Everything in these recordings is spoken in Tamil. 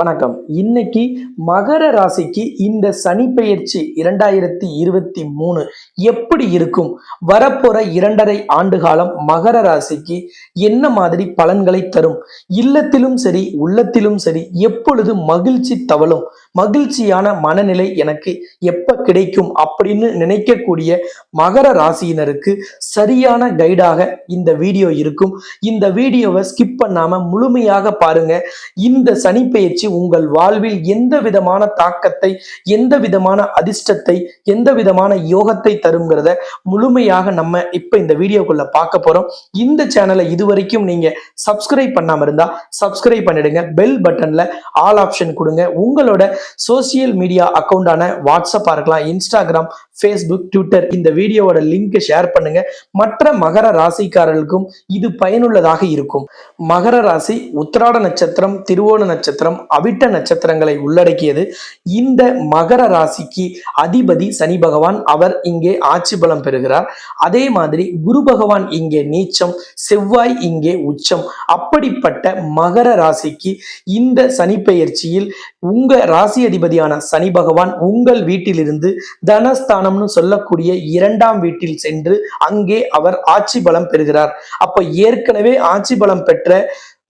வணக்கம். இன்னைக்கு மகர ராசிக்கு இந்த சனி பெயர்ச்சி இரண்டாயிரத்தி இருபத்தி மூணு எப்படி இருக்கும்? வரப்போற இரண்டரை ஆண்டு காலம் மகர ராசிக்கு என்ன மாதிரி பலன்களை தரும்? இல்லத்திலும் சரி உள்ளத்திலும் சரி எப்பொழுது மகிழ்ச்சி தவழும்? மகிழ்ச்சியான மனநிலை எனக்கு எப்ப கிடைக்கும் அப்படின்னு நினைக்கக்கூடிய மகர ராசியினருக்கு சரியான கைடாக இந்த வீடியோ இருக்கும். இந்த வீடியோவை ஸ்கிப் பண்ணாம முழுமையாக பாருங்க. இந்த சனிப்பெயர்ச்சி உங்கள் வாழ்வில் எந்த விதமான தாக்கத்தை எந்த விதமான அதிர்ஷ்டத்தை எந்த விதமான யோகத்தை தருங்கிறத முழுமையாக நம்ம இப்ப இந்த வீடியோக்குள்ள பார்க்க போறோம். இந்த சேனலை இதுவரைக்கும் நீங்க சப்ஸ்கிரைப் பண்ணாம இருந்தா சப்ஸ்கிரைப் பண்ணிடுங்க. பெல் பட்டன்ல ஆல் ஆப்ஷன் கொடுங்க. உங்களோட சோசியல் மீடியா அக்கௌண்டான வாட்ஸ்அப்பாக இருக்கலாம் இன்ஸ்டாகிராம் ஃபேஸ்புக் ட்விட்டர் இந்த வீடியோவோட லிங்க் ஷேர் பண்ணுங்க. மற்ற மகர ராசிக்காரர்களுக்கும் இது பயனுள்ளதாக இருக்கும். மகர ராசி உத்திராட நட்சத்திரம் திருவோண நட்சத்திரம் அவிட்ட நட்சத்திரங்களை உள்ளடக்கியது. இந்த மகர ராசிக்கு அதிபதி சனி பகவான் அவர் இங்கே ஆட்சி பலம் பெறுகிறார். அதே மாதிரி குரு பகவான் இங்கே நீச்சம் செவ்வாய் இங்கே உச்சம். அப்படிப்பட்ட மகர ராசிக்கு இந்த சனி பெயர்ச்சியில் உங்க ராசி அதிபதியான சனி பகவான் உங்கள் வீட்டிலிருந்து தனஸ்தானம் தனஸ்தானம்னு சொல்லக்கூடிய இரண்டாம் வீட்டில் சென்று அங்கே அவர் ஆட்சி பலம் பெறுகிறார். அப்ப ஏற்கனவே ஆட்சி பலம் பெற்ற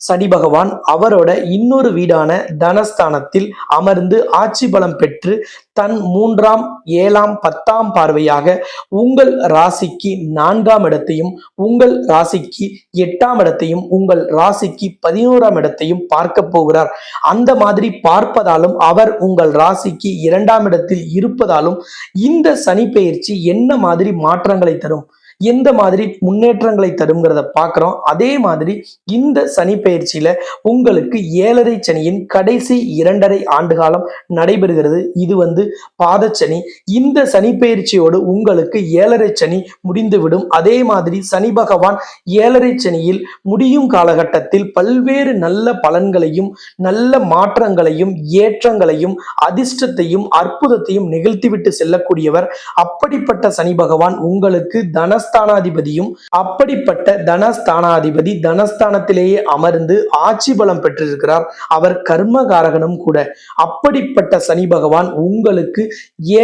சனி பகவான் அவரோட இன்னொரு வீடான தனஸ்தானத்தில் அமர்ந்து ஆட்சி பலம் பெற்று தன் மூன்றாம் ஏழாம் பத்தாம் பார்வையாக உங்கள் ராசிக்கு நான்காம் இடத்தையும் உங்கள் ராசிக்கு எட்டாம் இடத்தையும் உங்கள் ராசிக்கு பதினோராம் இடத்தையும் பார்க்க போகிறார். அந்த மாதிரி பார்ப்பதாலும் அவர் உங்கள் ராசிக்கு இரண்டாம் இடத்தில் இருப்பதாலும் இந்த சனி பெயர்ச்சி என்ன மாதிரி மாற்றங்களை தரும்? எந்த மாதிரி முன்னேற்றங்களை தருங்கிறத பார்க்குறோம். அதே மாதிரி இந்த சனி பயிற்சியில உங்களுக்கு ஏழரை சனியின் கடைசி இரண்டரை ஆண்டு காலம் நடைபெறுகிறது. இது வந்து பாதச்சனி. இந்த சனி பயிற்சியோடு உங்களுக்கு ஏழரை சனி முடிந்துவிடும். அதே மாதிரி சனி பகவான் ஏழரை சனியில் முடியும் காலகட்டத்தில் பல்வேறு நல்ல பலன்களையும் நல்ல மாற்றங்களையும் ஏற்றங்களையும் அதிர்ஷ்டத்தையும் அற்புதத்தையும் நிகழ்த்திவிட்டு செல்லக்கூடியவர். அப்படிப்பட்ட சனி பகவான் உங்களுக்கு தனஸ் தனஸ்தானாதிபதியும் அப்படிப்பட்ட தனஸ்தானாதிபதி தனஸ்தானத்திலேயே அமர்ந்து ஆட்சி பலம் பெற்றிருக்கிறார். அவர் கர்மகாரகனும் கூட. அப்படிப்பட்ட சனி பகவான் உங்களுக்கு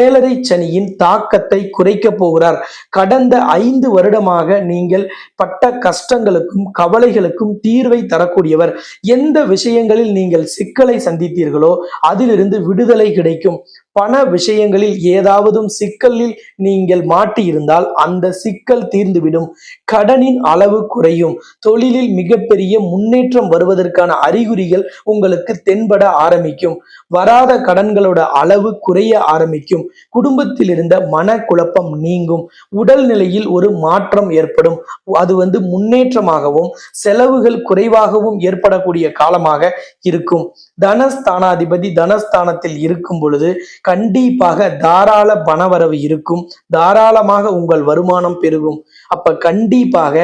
ஏழரை சனியின் தாக்கத்தை குறைக்க போகிறார். கடந்த ஐந்து வருடமாக நீங்கள் பட்ட கஷ்டங்களுக்கும் கவலைகளுக்கும் தீர்வை தரக்கூடியவர். எந்த விஷயங்களில் நீங்கள் சிக்கலை சந்தித்தீர்களோ அதிலிருந்து விடுதலை கிடைக்கும். பண விஷயங்களில் ஏதாவதும் சிக்கலில் நீங்கள் மாட்டியிருந்தால் அந்த சிக்கல் தீர்ந்துவிடும். கடனின் அளவு குறையும். தொழிலில் மிகப்பெரிய முன்னேற்றம் வருவதற்கான அறிகுறிகள் உங்களுக்கு தென்பட ஆரம்பிக்கும். வராத கடன்களோட அளவு குறைய ஆரம்பிக்கும். குடும்பத்தில் இருந்த மனக்குழப்பம் நீங்கும். உடல்நிலையில் ஒரு மாற்றம் ஏற்படும். அது வந்து முன்னேற்றமாகவும் செலவுகள் குறைவாகவும் ஏற்படக்கூடிய காலமாக இருக்கும். தனஸ்தானாதிபதி தனஸ்தானத்தில் இருக்கும் பொழுது கண்டிப்பாக தாராள பணவரவு இருக்கும். தாராளமாக உங்கள் வருமானம் பெருகும். அப்ப கண்டிப்பாக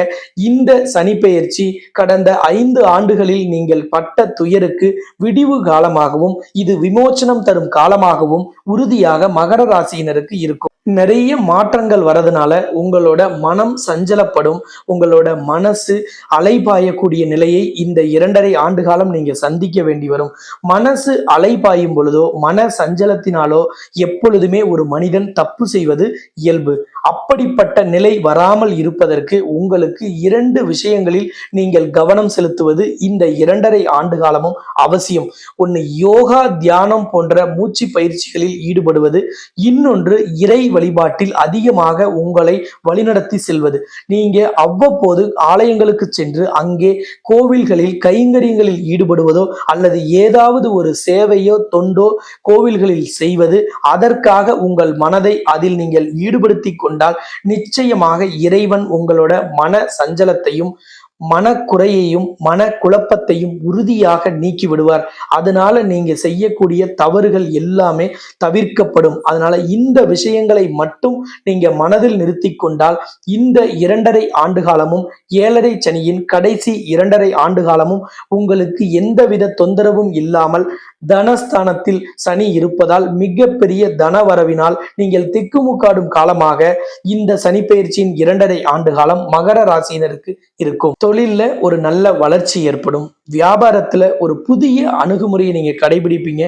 இந்த சனிப்பெயர்ச்சி கடந்த ஐந்து ஆண்டுகளில் நீங்கள் பட்ட துயருக்கு விடிவு காலமாகவும் இது விமோச்சனம் தரும் காலமாகவும் உறுதியாக மகர ராசியினருக்கு இருக்கும். நிறைய மாற்றங்கள் வரதுனால உங்களோட மனம் சஞ்சலப்படும் உங்களோட மனசு அலைபாயக்கூடிய நிலையை இந்த இரண்டரை ஆண்டு காலம் நீங்க சந்திக்க வேண்டி வரும். மனசு அலைபாயும் பொழுதோ மன சஞ்சலத்தினாலோ எப்பொழுதுமே ஒரு மனிதன் தப்பு செய்வது இயல்பு. அப்படிப்பட்ட நிலை வராமல் இருப்பதற்கு உங்களுக்கு இரண்டு விஷயங்களில் நீங்கள் கவனம் செலுத்துவது இந்த இரண்டரை ஆண்டு காலமும் அவசியம். ஒன்று யோகா தியானம் போன்ற மூச்சு பயிற்சிகளில் ஈடுபடுவது. இன்னொன்று இறை வழிபாட்டில் அதிகமாக உங்களை வழிநடத்தி செல்வது. நீங்க அவ்வப்போது ஆலயங்களுக்கு சென்று அங்கே கோவில்களில் கைங்கரியங்களில் ஈடுபடுவதோ அல்லது ஏதாவது ஒரு சேவையோ தொண்டோ கோவில்களில் செய்வது அதற்காக உங்கள் மனதை அதில் நீங்கள் ஈடுபடுத்தி கொண்டால் நிச்சயமாக இறைவன் உங்களோட மன சஞ்சலத்தையும் மனக்குறையையும் மன குழப்பத்தையும் உறுதியாக நீக்கி விடுவார் அதனால நீங்க செய்யக்கூடிய தவறுகள் எல்லாமே தவிர்க்கப்படும். அதனால இந்த விஷயங்களை மட்டும் நீங்க மனதில் நிறுத்தி கொண்டால் இந்த இரண்டரை ஆண்டு காலமும் ஏழரை சனியின் கடைசி இரண்டரை ஆண்டு காலமும் உங்களுக்கு எந்தவித தொந்தரவும் இல்லாமல் தனஸ்தானத்தில் சனி இருப்பதால் மிகப்பெரிய தனவரவினால் நீங்கள் திக்குமுக்காடும் காலமாக இந்த சனி பயிற்சியின் இரண்டரை ஆண்டு காலம் மகர ராசியினருக்கு இருக்கும். தொழிலில் ஒரு நல்ல வளர்ச்சி ஏற்படும். வியாபாரத்தில் ஒரு புதிய அணுகுமுறையை நீங்கள் கடைபிடிப்பீங்க.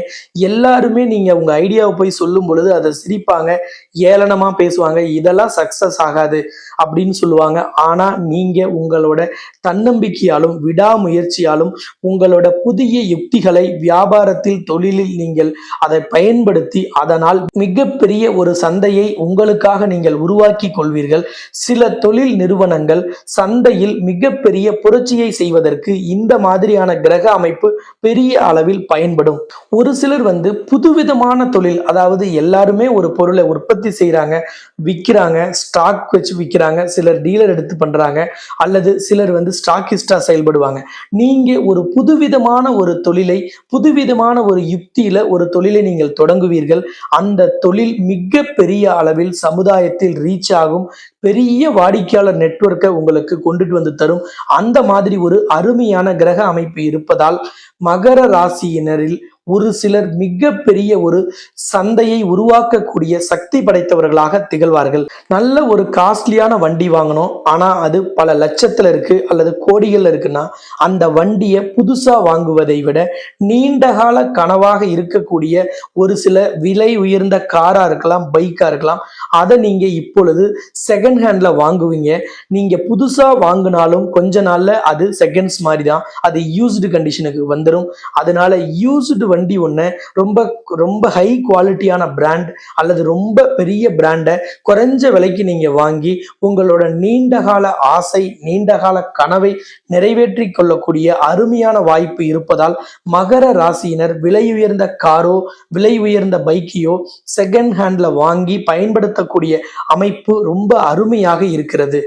எல்லாருமே நீங்கள் உங்கள் ஐடியாவை போய் சொல்லும் பொழுது அதை சிரிப்பாங்க. ஏளனமா பேசுவாங்க இதெல்லாம் சக்சஸ் ஆகாது அப்படின்னு சொல்லுவாங்க. ஆனா நீங்க உங்களோட தன்னம்பிக்கையாலும் விடாமுயற்சியாலும் உங்களோட புதிய யுக்திகளை வியாபாரத்தில் தொழிலில் நீங்கள் அதை பயன்படுத்தி அதனால் மிகப்பெரிய ஒரு சந்தையை உங்களுக்காக நீங்கள் உருவாக்கி கொள்வீர்கள். சில தொழில் நிறுவனங்கள் சந்தையில் மிகப்பெரிய புரட்சியை செய்வதற்கு இந்த மாதிரியான கிரக அமைப்பு பெரிய அளவில் பயன்படும். ஒரு சிலர் வந்து புதுவிதமான தொழில் அதாவது எல்லாருமே ஒரு பொருளை உற்பத்தி செய்றாங்க விற்கிறாங்க ஸ்டாக் வச்சு விற்கிறாங்க சிலர் டீலர் எடுத்து பண்றாங்க அல்லது சிலர் வந்து ஸ்டாக்கிஸ்டாக செயல்படுவாங்க. நீங்க ஒரு புதுவிதமான ஒரு தொழிலை புதுவிதமான ஒரு யுக்தியில் ஒரு தொழிலை நீங்கள் தொடங்குவீர்கள். அந்த தொழில் மிக பெரிய அளவில் சமுதாயத்தில் ரீச் ஆகும். பெரிய வாடிக்கையாளர் நெட்வொர்க்கை உங்களுக்கு கொண்டுட்டு வந்து தரும். அந்த மாதிரி ஒரு அருமையான கிரக அமைப்பு இருப்பதால் மகர ராசியினரில் ஒரு சிலர் மிக பெரிய ஒரு சந்தையை உருவாக்கக்கூடிய சக்தி படைத்தவர்களாக திகழ்வார்கள். நல்ல ஒரு காஸ்ட்லியான வண்டி வாங்கணும். ஆனா அது பல லட்சத்துல இருக்கு அல்லது கோடிகள்ல இருக்குன்னா அந்த வண்டியை புதுசா வாங்குவதை விட நீண்டகால கனவாக இருக்கக்கூடிய ஒரு சில விலை உயர்ந்த காரா இருக்கலாம் பைக்கா இருக்கலாம் அதை நீங்க இப்பொழுது செகண்ட் ஹேண்ட்ல வாங்குவீங்க. நீங்க புதுசா வாங்கினாலும் கொஞ்ச நாள்ல அது செகண்ட்ஸ் மாதிரி தான் அது யூஸ்டு கண்டிஷனுக்கு வந்துடும் அதனால யூஸ்டு வண்டி ஒன்று ரொம்ப ரொம்ப ஹை குவாலிட்டியான பிராண்ட் அல்லது ரொம்ப பெரிய பிராண்டை குறைஞ்ச விலைக்கு நீங்க வாங்கி உங்களோட நீண்டகால ஆசை நீண்டகால கனவை நிறைவேற்றி கொள்ளக்கூடிய அருமையான வாய்ப்பு இருப்பதால் மகர ராசியினர் விலை உயர்ந்த காரோ விலை உயர்ந்த பைக்கையோ செகண்ட் ஹேண்ட்ல வாங்கி பயன்படுத்தக்கூடிய அமைப்பு ரொம்ப அருமையாக இருக்கிறது.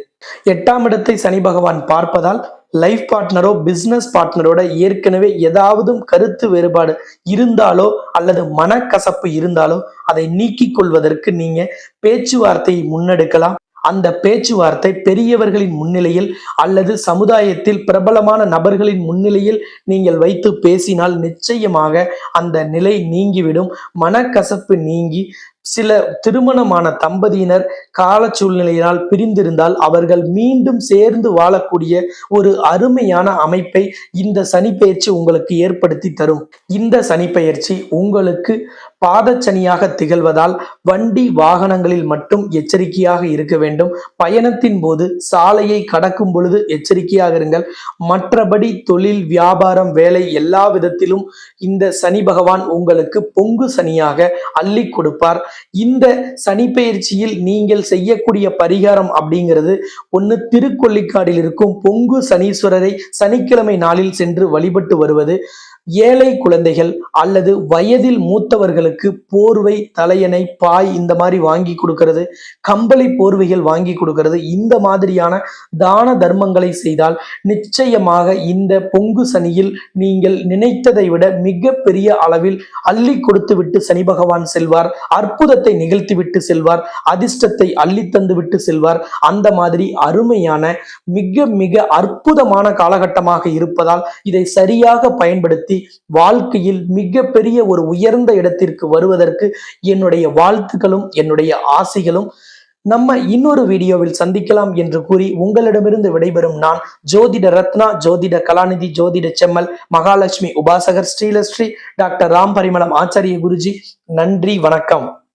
எட்டாம் இடத்தை சனி பகவான் பார்ப்பதால் லைஃப் பார்ட்னரோ பிஸ்னஸ் பார்ட்னரோட ஏற்கனவே ஏதாவது கருத்து வேறுபாடு இருந்தாலோ அல்லது மனக்கசப்பு இருந்தாலோ அதை நீக்கிக் கொள்வதற்கு நீங்க பேச்சுவார்த்தையை முன்னெடுக்கலாம். அந்த பேச்சுவார்த்தை பெரியவர்களின் முன்னிலையில் அல்லது சமுதாயத்தில் பிரபலமான நபர்களின் முன்னிலையில் நீங்கள் வைத்து பேசினால் நிச்சயமாக அந்த நிலை நீங்கிவிடும். மனக்கசப்பு நீங்கி சில திருமணமான தம்பதியினர் கால சூழ்நிலையினால் பிரிந்திருந்தால் அவர்கள் மீண்டும் சேர்ந்து வாழக்கூடிய ஒரு அருமையான அமைப்பை இந்த சனிப்பெயர்ச்சி உங்களுக்கு ஏற்படுத்தி தரும். இந்த சனிப்பெயர்ச்சி உங்களுக்கு பாதச்சனியாக திகழ்வதால் வண்டி வாகனங்களில் மட்டும் எச்சரிக்கையாக இருக்க வேண்டும். பயணத்தின் போது சாலையை கடக்கும் பொழுது எச்சரிக்கையாக இருங்கள். மற்றபடி தொழில் வியாபாரம் வேலை எல்லா விதத்திலும் இந்த சனி பகவான் உங்களுக்கு பொங்கு சனியாக அள்ளி கொடுப்பார். இந்த சனிப்பெயர்ச்சியில் நீங்கள் செய்யக்கூடிய பரிகாரம் அப்படிங்கிறது ஒன்று திருக்கொல்லிக்காடில் இருக்கும் பொங்கு சனீஸ்வரரை சனிக்கிழமை நாளில் சென்று வழிபட்டு வருவது. ஏழை குழந்தைகள் அல்லது வயதில் மூத்தவர்களுக்கு போர்வை தலையணை பாய் இந்த மாதிரி வாங்கி கொடுக்கிறது. கம்பளி போர்வைகள் வாங்கி கொடுக்கறது. இந்த மாதிரியான தான தர்மங்களை செய்தால் நிச்சயமாக இந்த பொங்கு சனியில் நீங்கள் நினைத்ததை விட மிக பெரிய அளவில் அள்ளி கொடுத்து விட்டு சனி பகவான் செல்வார். அற்புதத்தை நிகழ்த்தி விட்டு செல்வார். அதிர்ஷ்டத்தை அள்ளி தந்து விட்டு செல்வார். அந்த மாதிரி அருமையான மிக மிக அற்புதமான காலகட்டமாக இருப்பதால் இதை சரியாக பயன்படுத்தி வாழ்க்கையில் மிக பெரிய ஒரு உயர்ந்த இடத்திற்கு வருவதற்கு என்னுடைய வாழ்த்துக்களும் என்னுடைய ஆசைகளும். நம்ம இன்னொரு வீடியோவில் சந்திக்கலாம் என்று கூறி உங்களிடமிருந்து விடைபெறும் நான் ஜோதிட ரத்னா ஜோதிட கலாநிதி ஜோதிட செம்மல் மகாலட்சுமி உபாசகர் ஸ்ரீலஸ்ரீ டாக்டர் ராம் பரிமளம் ஆச்சாரிய குருஜி. நன்றி வணக்கம்.